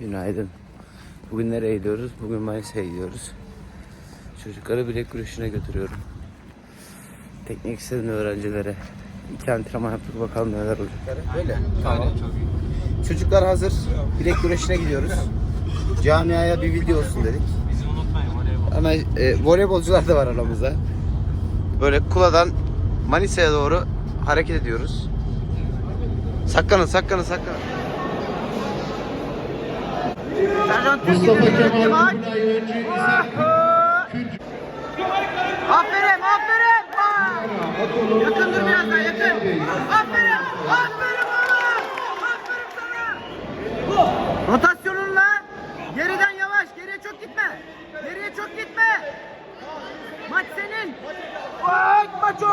Günaydın. Bugün nereye gidiyoruz? Bugün Manisa'ya gidiyoruz. Çocukları bilek güreşine götürüyorum. Teknik istediğin öğrencilere. İki antrenman yaptık bakalım neler olacak. Böyle. Tamam. Çocuklar hazır. Bilek güreşine gidiyoruz. Camiaya bir video olsun dedik. Ama e, voleybolcular da var aramızda. Böyle Kula'dan Manisa'ya doğru hareket ediyoruz. Saklanın, saklanın, saklanın. Sercan Mustafa Kemal Gülay önce Aferin, aferin. Vay. Yakın dur biraz daha, yakın. Aferin, aferin oğlum. Aferin sana. Rotasyonunla geriden yavaş, geriye çok gitme. Geriye çok gitme. Maç senin. Vay, maç o.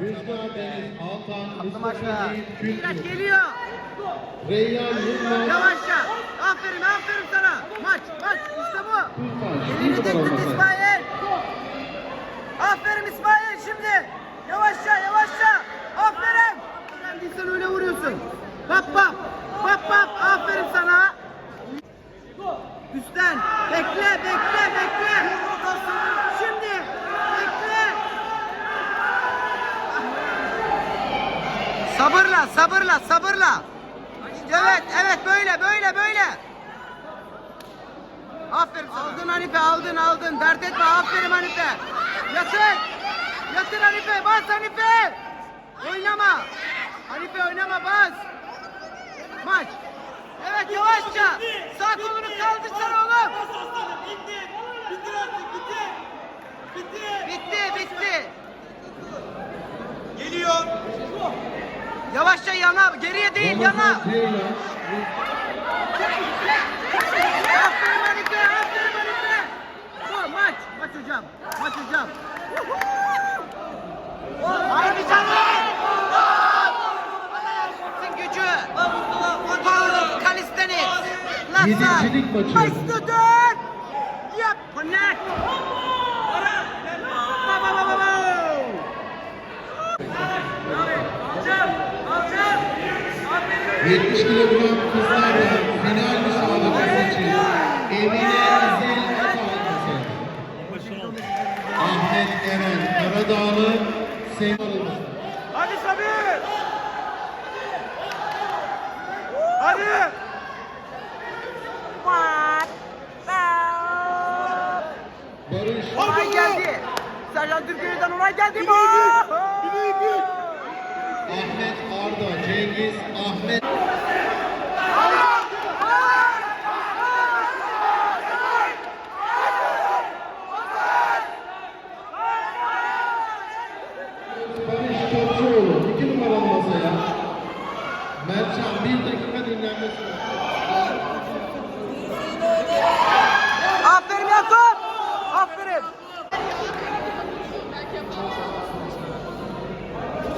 Rüzgar Deniz Altan Mustafa geliyor. Reyyan Yılmaz Yavaşça. Aferin, aferin sana. Maç, maç. İşte bu. Elini dik tut İsmail. Aferin İsmail şimdi. Yavaşça yavaşça. Aferin. Öğrendiysen öyle vuruyorsun. Bak bak. Bak bak. Aferin sana. Üstten. Bekle bekle bekle. Şimdi. Bekle. Sabırla sabırla sabırla. Evet evet böyle böyle böyle. Aferin sana. Aldın Hanife aldın aldın. Dert etme aferin Hanife. Yatır. Yatır Hanife bas Hanife. Oynama. Hanife oynama bas. Maç. Evet yavaşça. Sağ kolunu kaldırsana oğlum. Bitti bitti. Geliyor. Yavaşça yana geriye değil yana. Ramazan Ceylan Aferin Hanife, aferin Hanife. Bu maç, maç hocam. Haydi canım. Sen gücü. Power calisthenics. Nasıl? Yedicilik maçı. My student. Yep, connect. Ba, ba. 70 kilogram kızlarla final müsabakası için Emine Zil Atalması Ahmet Eren Karadağlı Sevgili Hadi Sabir. Hadi. Barış Onay geldi. Sercan Türkiye'den onay geldi. Ahmet Arda Cengiz Ahmet Barış Topçuoğlu 2 numaralı masaya Mertcan 1 dakika dinlenme süresi Aferin Yakup. Aferin. Hadi bak bak bak.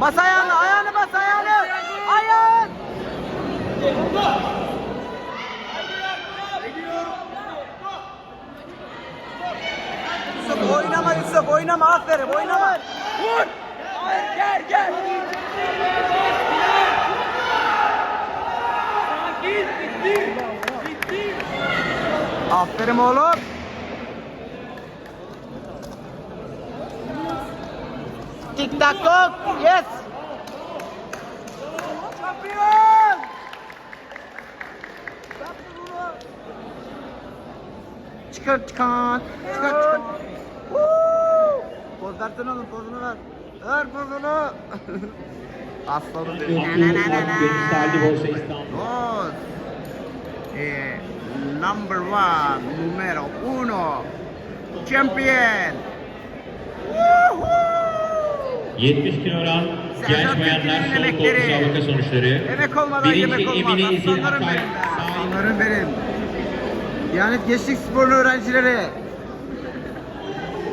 Bas ayağını, ayağını bas ayağını. Ayağın. Yusuf oynama Yusuf oynama aferin oynama. Vur. Gel gel. Aferin oğlum. Tik tak tok. Yes. Şampiyon. Çıkar çıkar. Çıkar çıkar. Poz versene oğlum pozunu ver. Ver pozunu. Aslanım benim. Dos. Eh, number one, numero uno. Champion. Woohoo! 70 kilogram Sercan genç bayanlar Türkiye'nin sol kol emekleri. müsabaka sonuçları. Emek olmadan Birinci yemek olmaz. Emine İzin Aslanlarım Akay. benim. be. Aslanlarım benim. Diyanet Gençlik Sporlu öğrencileri.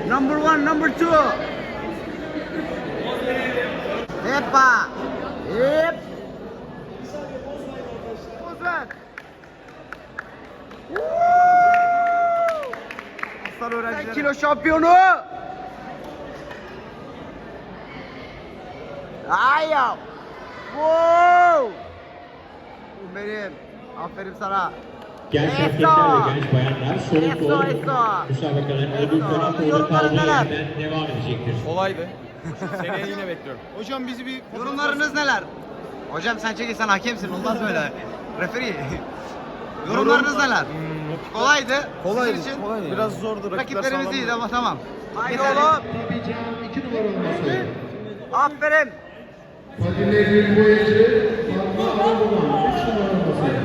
Number one, number two. Heppa. Hep. Woo! Aslan öğrenciler. Kilo şampiyonu. Ayam. Wow. Benim. Aferin sana. Genç erkekler ve genç bayanlar soğuk eso! müsabakaların ödül töreni orada yerden devam edecektir. Kolaydı. Seneye yine bekliyorum. Hocam bizi bir Yorumlarınız neler? Hocam sen çekil sen hakemsin olmaz böyle. Referi. Yorumlarınız neler? Kolaydı. kolaydı. Sizin için. kolaydı. Biraz zordu. Rakipler Rakiplerimiz sağlam. iyiydi ama tamam. Haydi Yeterli. oğlum. Bibican 2 numaralı masaya. Aferin. Fadime Gülboyacı, Fatma Arabulan 3 numaralı masaya.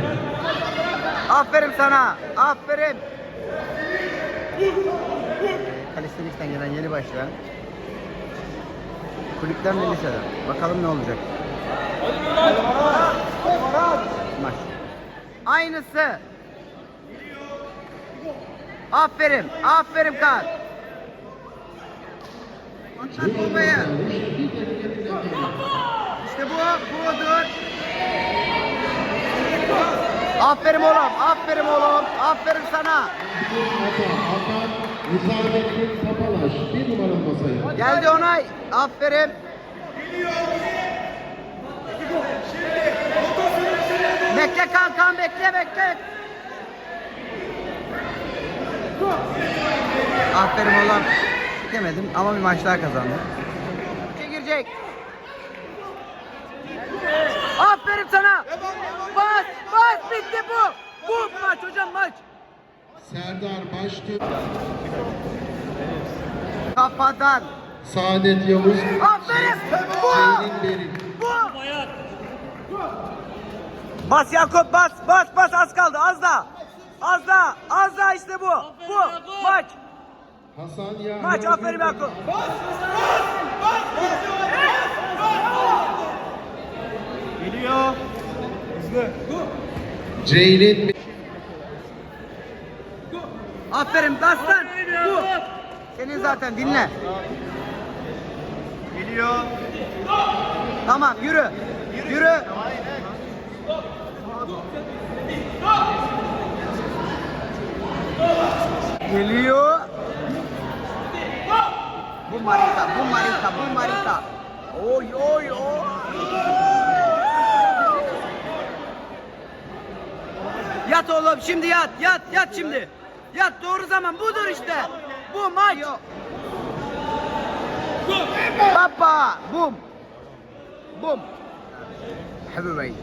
Aferin sana. Aferin. Kalistenik'ten gelen yeni başlayan. Kulüpten ve liseden. Bakalım ne olacak. Maç. Aynısı. Aferin. Aferin Kaan. Atlat bombayı. İşte bu. Bu dur. Aferin oğlum. Aferin oğlum. Aferin sana. Hakan, Nizamettin Papalaş 1 numaralı masaya. Geldi Onay. Aferin. Bekle kankan bekle bekle. Aferin oğlum. Demedim ama bir maç daha kazandı. Girecek. Aferin sana. Bas bas bitti bu. Bu maç hocam maç. Serdar Baştürk, Kafadan. Saadet Yavuz, Aferin. Bu. Bu. Bas Yakup bas bas bas az kaldı az da. Az da az da işte bu. Bu maç. Hasan Yahya. Maç aferin Yakup. Geliyor. Hızlı. Ceylin Aferin Dastan. Bu. Senin zaten dinle. Geliyor. Tamam yürü. Yürü. Geliyor. Bu Marita, bu Marita, bu Marita. Oy oy oy. Yat oğlum şimdi yat, yat, yat şimdi. Yat doğru zaman budur işte. Bu maç. Baba, bum. Bum. Heavyweight.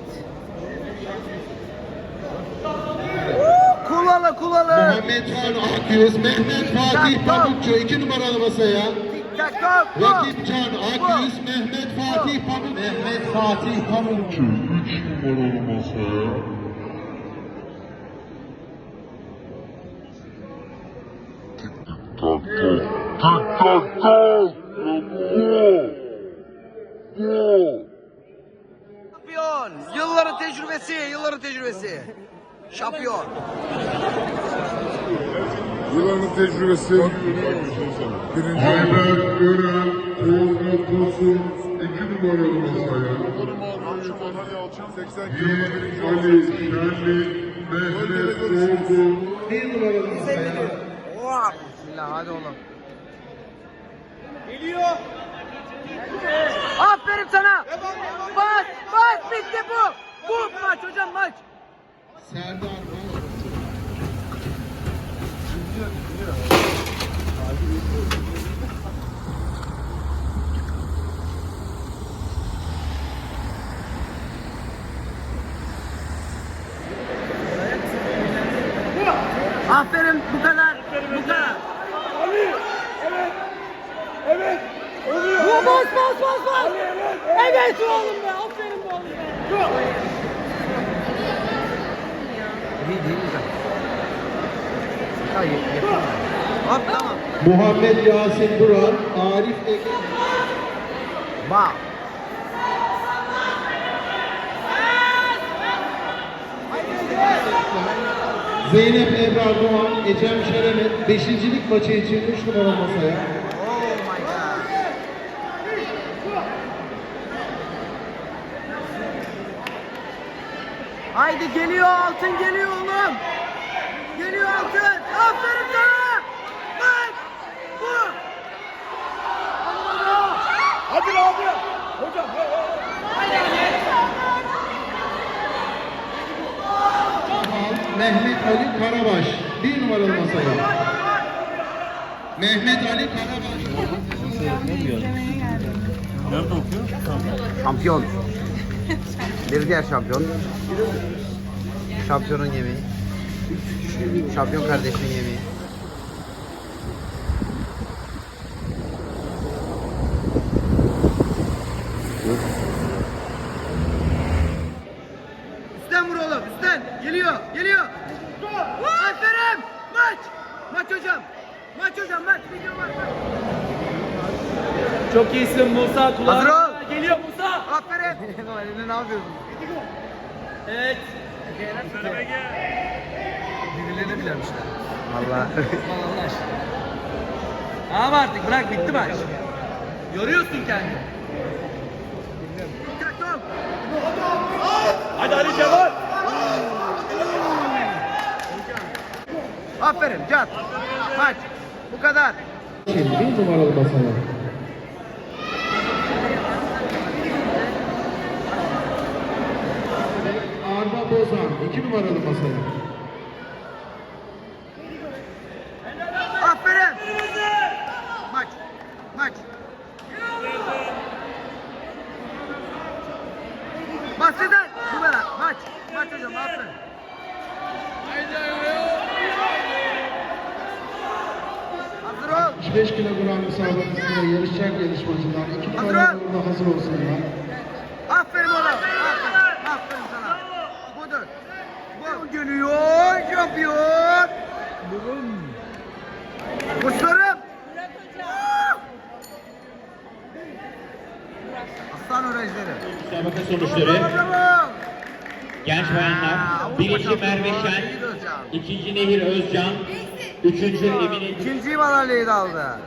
Kulalı kulalı. Muhammed Fan Akyüz, Mehmet Fatih Pamukçu 2 numaralı masaya. Tik tak tok. bu. Rakip Can Akyüz, Mehmet Fatih Pamukçu. Mehmet Fatih Pamukçu 3 numaralı masaya. Şampiyon. Yılların tecrübesi, yılların tecrübesi. Şampiyon. Yılanın tecrübesi. Birinci Ayber Gören, Tolga Tosun, iki numaralı masaya. Ali Şenli, Mehmet Olgun, 1 numaralı masaya. Oha. Bismillah hadi oğlum. Geliyor. Aferin sana. Bas, bas bitti bu. Bu maç hocam maç. Serdar. Aferin bu kadar. Bu kadar. Bu bas bas bas bas. Evet oğlum be. Aferin be oğlum be. İyi değil mi? Hayır. Hop tamam. Muhammed Yasin Duran, Arif Ege. Wow. Zeynep Ebrar Doğan, Ecem Şeremet, beşincilik maçı için 3 numaralı masaya. geliyor altın geliyor oğlum. Geliyor altın. Aferin sana. Bak. Bu. Hadi lan hadi. Hocam. Mehmet Ali Karabaş. Bir numaralı masaya. Mehmet Ali Karabaş. Nerede okuyor? Şampiyon. Bir diğer şampiyon. Şampiyonun yemeği. Şampiyon kardeşinin yemeği. Üstten vur oğlum üstten. Geliyor geliyor. Aferin. Maç. Maç hocam. Maç hocam maç. Video var. maç. Çok iyisin Musa. Kulağına Hazır ol. Geliyor Musa. Aferin. Ne yapıyorsun? Evet. Birbirlerine bilermişler. Valla. Vallahi Tamam artık bırak bitti maç. Yoruyorsun kendini. Hadi Ali Cemal. Aferin Can. Maç. Bu kadar. Bir numaralı masaya. Arda Bozan iki numaralı masaya. Aferin. Maç. Maç. Bahseden. Bu kadar. Maç. Maç hocam aferin. Hazır ol. 65 kilogram müsabakasında yarışacak yarışmacılar iki orada hazır olsunlar. Aferin oğlum. Aferin. Aferin sana. Budur. Bu geliyor şampiyon. Kuşlarım. Aslan öğrencileri. Müsabaka sonuçları. Genç bayanlar. Birinci Merve Şen. ikinci Nehir Özcan. Üçüncü Emine İkinci madalyayı da aldı.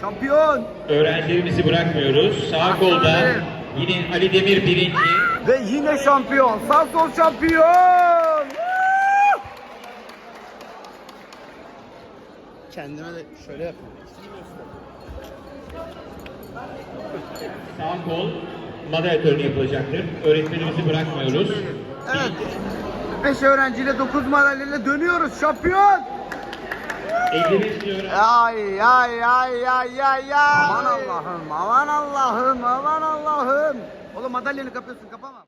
Şampiyon. Öğrencilerimizi bırakmıyoruz. Sağ kolda yine Ali Demir birinci. Ve yine şampiyon. Sağ sol şampiyon. Kendime de şöyle yapayım. Sağ kol madalya töreni yapılacaktır. Öğretmenimizi bırakmıyoruz. Evet. 5 öğrenciyle 9 madalyayla dönüyoruz. Şampiyon. 55 öğrenci. Ay ay ay ay ay ay. Aman Allah'ım, aman Allah'ım, aman Allah'ım. Oğlum madalyonu kapıyorsun kapama.